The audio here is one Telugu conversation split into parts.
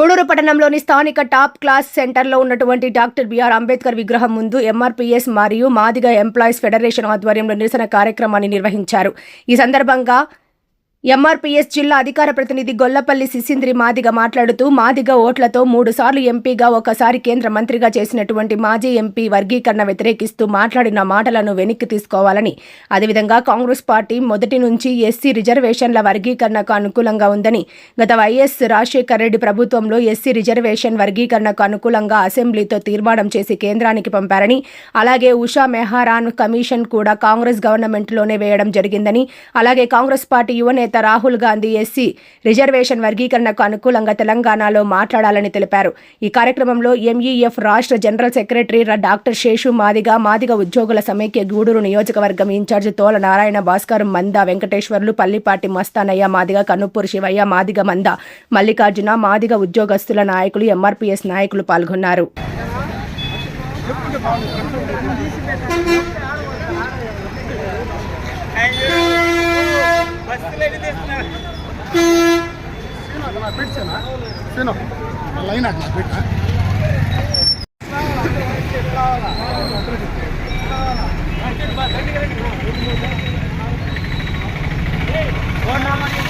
గూడూరు పట్టణంలోని స్థానిక టాప్ క్లాస్ సెంటర్లో ఉన్నటువంటి డాక్టర్ బిఆర్ అంబేద్కర్ విగ్రహం ముందు ఎంఆర్పీఎస్ మరియు మాదిగ ఎంప్లాయీస్ ఫెడరేషన్ ఆధ్వర్యంలో నిరసన కార్యక్రమాన్ని నిర్వహించారు. ఈ సందర్భంగా ఎంఆర్పీఎస్ జిల్లా అధికార ప్రతినిధి గొల్లపల్లి సిసింద్రి మాదిగ మాట్లాడుతూ మాదిగ ఓట్లతో మూడు సార్లు ఎంపీగా ఒకసారి కేంద్ర మంత్రిగా చేసినటువంటి మాజీ ఎంపీ వర్గీకరణ వ్యతిరేకిస్తూ మాట్లాడిన మాటలను వెనక్కి తీసుకోవాలని. అదేవిధంగా కాంగ్రెస్ పార్టీ మొదటి నుంచి ఎస్సీ రిజర్వేషన్ల వర్గీకరణకు అనుకూలంగా ఉందని గత వైఎస్ రాజశేఖర రెడ్డి ప్రభుత్వంలో ఎస్సీ రిజర్వేషన్ వర్గీకరణకు అనుకూలంగా అసెంబ్లీతో తీర్మానం చేసి కేంద్రానికి పంపారని అలాగే ఉషా మెహరాన్ కమిషన్ కూడా కాంగ్రెస్ గవర్నమెంట్లోనే వేయడం జరిగిందని అలాగే కాంగ్రెస్ పార్టీ యువనేత రాహుల్ గాంధీ ఎస్సీ రిజర్వేషన్ వర్గీకరణకు అనుకూలంగా తెలంగాణలో మాట్లాడాలని తెలిపారు. ఈ కార్యక్రమంలో ఎంఈఎఫ్ రాష్ట్ర general secretary doctor Seshu Madiga Madiga ఉద్యోగుల సమైక్య గూడూరు నియోజకవర్గం ఇన్ఛార్జ్ తోల నారాయణ భాస్కర్ మంద వెంకటేశ్వర్లు పల్లిపాటి మస్తానయ్య మాదిగ కనుపూరు శివయ్య మాదిగ మంద మల్లికార్జున మాదిగ ఉద్యోగస్తుల నాయకులు ఎంఆర్పీఎస్ నాయకులు పాల్గొన్నారు. సీను లైన్ అట్లా పెట్టా వర్ధిల్లాలి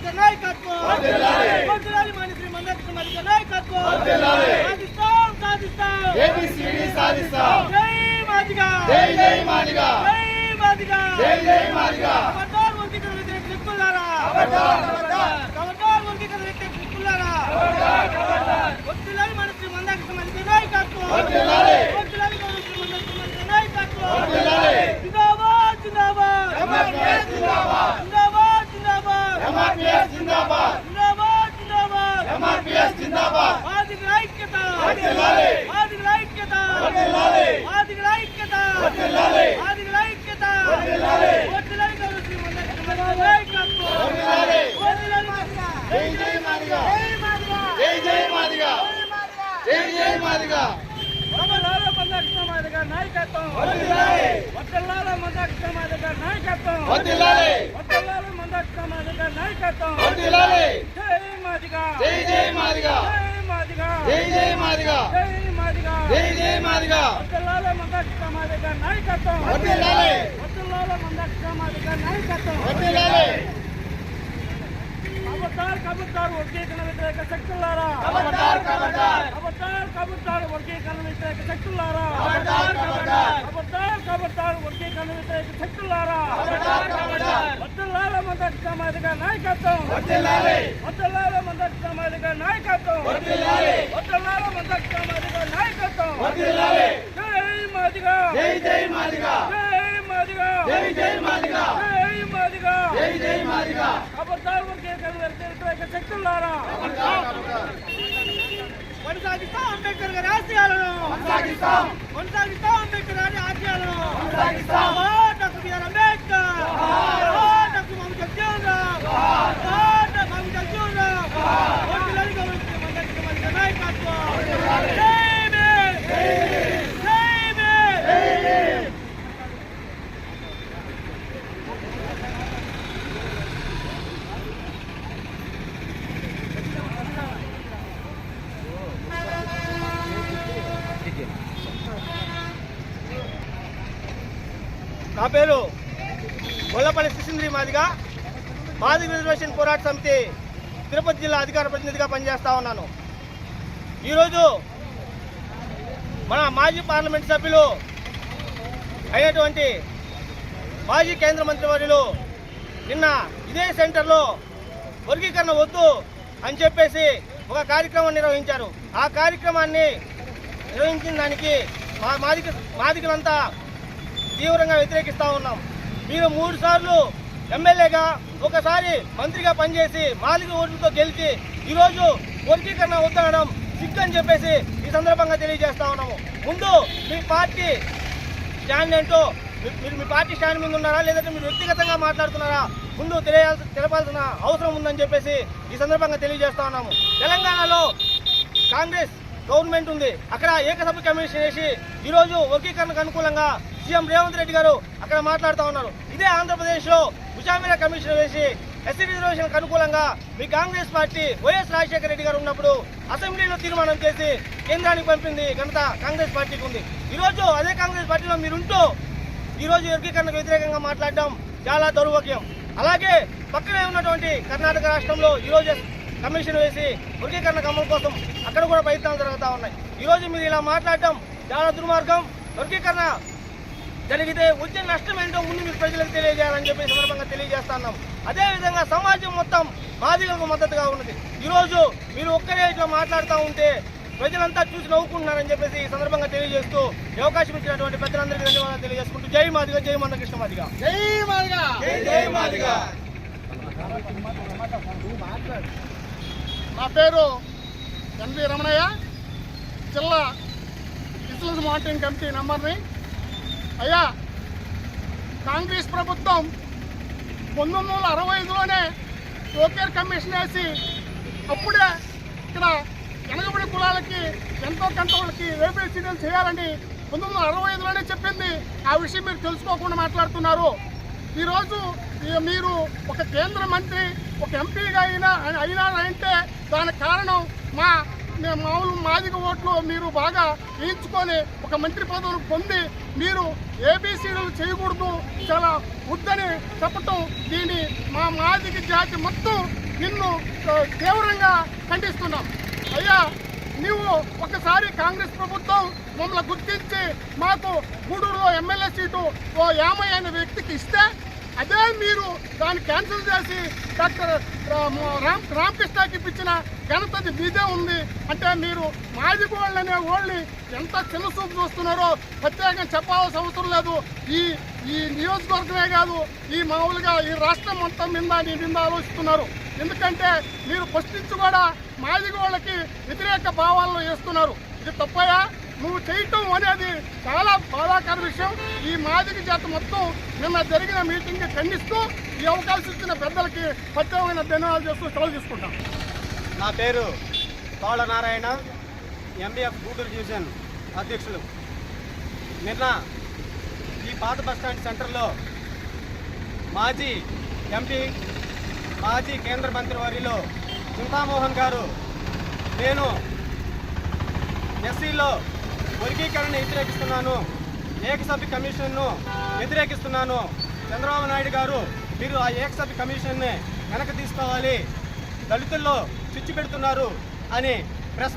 అధికారి నాయకత్వం. వర్ధిల్లాలి మాని శ్రీ మందకృష్ణ అధికారి నాయకత్వం. సాధిస్తాం సాధిస్తాం. ఏబిసిడి సాధిస్తాం. జై మాదిగా. జై జై మాదిగా. జై మాదిగా. జై జై మాదిగా. ఖబర్దార్ వర్గీకరణ విద్య సిక్కులారా ఖబర్దార్ వర్గీకరణ విద్య సిక్కులారా వర్ధిల్లాలి మాని శ్రీ మందకృష్ణ అధికారి నాయకత్వం వర్ధిల్లాలి. వర్ధిల్లాలి మాని శ్రీ మందకృష్ణ అధికారి నాయకత్వం వర్ధిల్లాలి. జిందాబాద్ జిందాబాద్ ఎంఆర్పీఎస్ జిందాబాద్ జిందాబాద్ జిందాబాద్ ఎంఆర్పీఎస్ జిందాబాద్ జిందాబాద్ జిందాబాద్ ఎంఆర్పీఎస్ జిందాబాద్ ఆదిగల ఐక్యత వర్ధిల్లాలి. ఆదిగల ఐక్యత వర్ధిల్లాలి. ఆదిగల ఐక్యత వర్ధిల్లాలి. ఆదిగల ఐక్యత వర్ధిల్లాలి. వర్ధిల్లాలి గౌరవ శ్రీ మందకృష్ణ నాయకత్వం వర్ధిల్లాలి. వర్ధిల్లాలి మాదిగా. జై జై మాదిగా జై మాదిగా. జై జై మాదిగా జై మాదిగా. జై జై మాదిగా వడ్డలాల మందకృష్ణ మాదిగ నాయకత్వం వర్ధిల్లాలి. వడ్డలాల మందకృష్ణ మాదిగ వర్ధిల్లాలి. వడ్డలాల మందకృష్ణ మాదిగ నాయకత్వం. వర్ధిల్లాలి. జై మాదిగా. జై జై మాదిగా. జై మాదిగా. జై జై మాదిగా. జై మాదిగా. జై జై మాదిగా. వడ్డలాల మందకృష్ణ మాదిగ నాయకత్వం. వర్ధిల్లాలి. వడ్డలాల మందకృష్ణ మాదిగ నాయకత్వం. వర్ధిల్లాలి. కబడ్దార్ కబడ్దార్ వర్గీకరణ వ్యతిరేక శక్తులారా. కబడ్దార్ వర్గీకరణ వ్యతిరేక శక్తులారా. ఖబర్దార్. కబడ్దార్ వర్గీకరణ వ్యతిరేక శక్తులారా. వడ్డలాల మందక సమాధిక నాయకత్వం. వడ్డలాల మందక సమాధిక నాయకత్వం. వడ్డలాల మందక సమాధిక నాయకత్వం. జై మాదిగా. జై జై మాదిగా. జై మాదిగా. జై జై మాదిగా. జై మాదిగా. జై జై మాదిగా. ఖబర్దార్ వర్గీకరణ వ్యతిరేక శక్తులారా కొనసాగిస్తాం అంబేద్కర్ గారి ఆశయాలను. కొనసాగిస్తాం. కొనసాగిస్తాం. పాకిస్తాన్ గారి ఆశయాలను కొనసాగిస్తాం. Jawahar doctor BR Ambedkar Jawahar doctor Mahammad Jagjivan Ram Jawahar doctor Mahammad Jagjivan Ram వర్ధిల్లాలి గౌరవ శ్రీ మందకృష్ణ నాయకత్వం జై నా పేరు గొల్లపల్లి శిశుంద్రి మాదిగా మాదిగ రిజర్వేషన్ పోరాట సమితి తిరుపతి జిల్లా అధికార ప్రతినిధిగా పనిచేస్తా ఉన్నాను. ఈరోజు మన మాజీ పార్లమెంట్ సభ్యులు అయినటువంటి మాజీ కేంద్ర మంత్రివర్యులు నిన్న ఇదే సెంటర్లో వర్గీకరణ వద్దు అని చెప్పేసి ఒక కార్యక్రమం నిర్వహించారు. ఆ కార్యక్రమాన్ని నిర్వహించిన దానికి మా మాదిక మాదికలంతా తీవ్రంగా వ్యతిరేకిస్తూ ఉన్నాం. మీరు మూడు సార్లు ఎమ్మెల్యేగా ఒకసారి మంత్రిగా పనిచేసి మాలిక ఓట్లతో గెలిచి ఈరోజు వర్గీకరణ వద్దనడం సిగ్గు అని చెప్పేసి ఈ సందర్భంగా తెలియజేస్తా ఉన్నాము. ముందు మీ పార్టీ స్టాండ్ ఏంటో మీరు మీ పార్టీ స్టాండ్ మీద ఉన్నారా లేదంటే మీరు వ్యక్తిగతంగా మాట్లాడుతున్నారా? ముందు తెలియాల్సి తెలపాల్సిన అవసరం ఉందని చెప్పేసి ఈ సందర్భంగా తెలియజేస్తా ఉన్నాము. తెలంగాణలో కాంగ్రెస్ గవర్నమెంట్ ఉంది. అక్కడ ఏకసభ కమిషన్ వేసి ఈరోజు వర్గీకరణకు అనుకూలంగా సీఎం రేవంత్ రెడ్డి గారు అక్కడ మాట్లాడుతూ ఉన్నారు. ఇదే ఆంధ్రప్రదేశ్లో ఉషామీర కమిషన్ వేసి ఎస్సీ రిజర్వేషన్కు అనుకూలంగా మీ Congress party YS Rajasekhara Reddy గారు ఉన్నప్పుడు అసెంబ్లీలో తీర్మానం చేసి కేంద్రానికి పంపింది ఘనత కాంగ్రెస్ పార్టీకి ఉంది. ఈరోజు అదే కాంగ్రెస్ పార్టీలో మీరుంటూ ఈరోజు వర్గీకరణకు వ్యతిరేకంగా మాట్లాడడం చాలా దౌర్భాగ్యం. అలాగే పక్కనే ఉన్నటువంటి కర్ణాటక రాష్ట్రంలో ఈరోజు కమిషన్ వేసి వర్గీకరణ అమలు కోసం అక్కడ కూడా ప్రయత్నాలు జరుగుతూ ఉన్నాయి. ఈరోజు మీరు ఇలా మాట్లాడటం చాలా దుర్మార్గం. వర్గీకరణ జరిగితే వచ్చే నష్టం ఏంటో ముందు మీకు ప్రజలకు తెలియజేయాలని చెప్పి సందర్భంగా తెలియజేస్తున్నాం అదేవిధంగా సమాజం మొత్తం మాదిగలకు మద్దతుగా ఉన్నది. ఈరోజు మీరు ఒక్కరే ఇట్లా మాట్లాడుతూ ఉంటే ప్రజలంతా చూసి నవ్వుకుంటున్నారని చెప్పేసి ఈ సందర్భంగా తెలియజేస్తూ అవకాశం ఇచ్చినటువంటి పెద్దలందరికీ ధన్యవాదాలు తెలియజేసుకుంటూ జై మాదిగ జై మందకృష్ణ మాదిగ. జై జై మాదిగా! నా పేరు ఎన్వి రమణయ్య జిల్లా విజిలెన్స్ మానిటరింగ్ కమిటీ మెంబర్ని అయ్యా కాంగ్రెస్ ప్రభుత్వం పంతొమ్మిది వందల అరవై ఐదులోనే ఓకేర్ కమిషన్ వేసి అప్పుడే ఇక్కడ వెనకబడి కులాలకి ఎంతో కొంత వాళ్ళకి వేపీసీడీలు చేయాలని పంతొమ్మిది వందల అరవై ఐదులోనే చెప్పింది. ఆ విషయం మీరు తెలుసుకోకుండా మాట్లాడుతున్నారు. ఈరోజు మీరు ఒక కేంద్ర మంత్రి ఒక ఎంపీగా అయినా అయినా అంటే దానికి కారణం మా మేము మామూలు మాదిక ఓట్లు మీరు బాగా వేయించుకొని ఒక మంత్రి పదవిని పొంది మీరు ఏబీసీలు చేయకూడదు చాలా వద్దని చెప్పటం దీన్ని మా మాదిక జాతి మొత్తం నిన్ను తీవ్రంగా ఖండిస్తున్నాం. అయ్యా నీవు ఒకసారి కాంగ్రెస్ ప్రభుత్వం మమ్మల్ని గుర్తించి మాకు గూడూరులో ఎమ్మెల్యే సీటు ఓ యామై అనే వ్యక్తికి ఇస్తే అదే మీరు దాన్ని క్యాన్సిల్ చేసి డాక్టర్ రామ్ రామకృష్ణకి ఇప్పించిన ఘనతది మీదే ఉంది. అంటే మీరు మాది వాళ్ళు అనే వాళ్ళని ఎంత చిన్న చూపు చూస్తున్నారో ప్రత్యేకంగా చెప్పాల్సిన అవసరం లేదు. ఈ ఈ నియోజకవర్గమే కాదు ఈ మామూలుగా ఈ రాష్ట్రం మొత్తం మీద నీ మీద ఆలోచిస్తున్నారు. ఎందుకంటే మీరు ఫస్ట్ నుంచి కూడా మాదిగవాళ్ళకి వ్యతిరేక భావాలను వేస్తున్నారు. ఇది తప్పయా? నువ్వు చేయటం అనేది చాలా బాధాకర విషయం. ఈ మాదిరి జాతి మొత్తం నిన్న జరిగిన మీటింగ్ ఖండిస్తూ ఈ అవకాశం ఇచ్చిన పెద్దలకి ప్రత్యేకమైన ధన్యవాదాలు చేస్తూ సెలవు తీసుకుంటాం. నా పేరు తోళ నారాయణ ఎంబీఎఫ్ గూడూరు డివిజన్ అధ్యక్షులు. నిన్న ఈ పాత బస్టాండ్ సెంటర్లో మాజీ ఎంపీ మాజీ కేంద్ర మంత్రి వారిలో చింతామోహన్ గారు నేను ఎస్సీలో వర్గీకరణ వ్యతిరేకిస్తున్నాను. ఏకసభ్య కమిషన్ను వ్యతిరేకిస్తున్నాను. చంద్రబాబు నాయుడు గారు మీరు ఆ ఏకసభ్య కమిషన్ని వెనక్కి తీసుకోవాలి. దళితుల్లో చిచ్చు పెడుతున్నారు అని ప్రెస్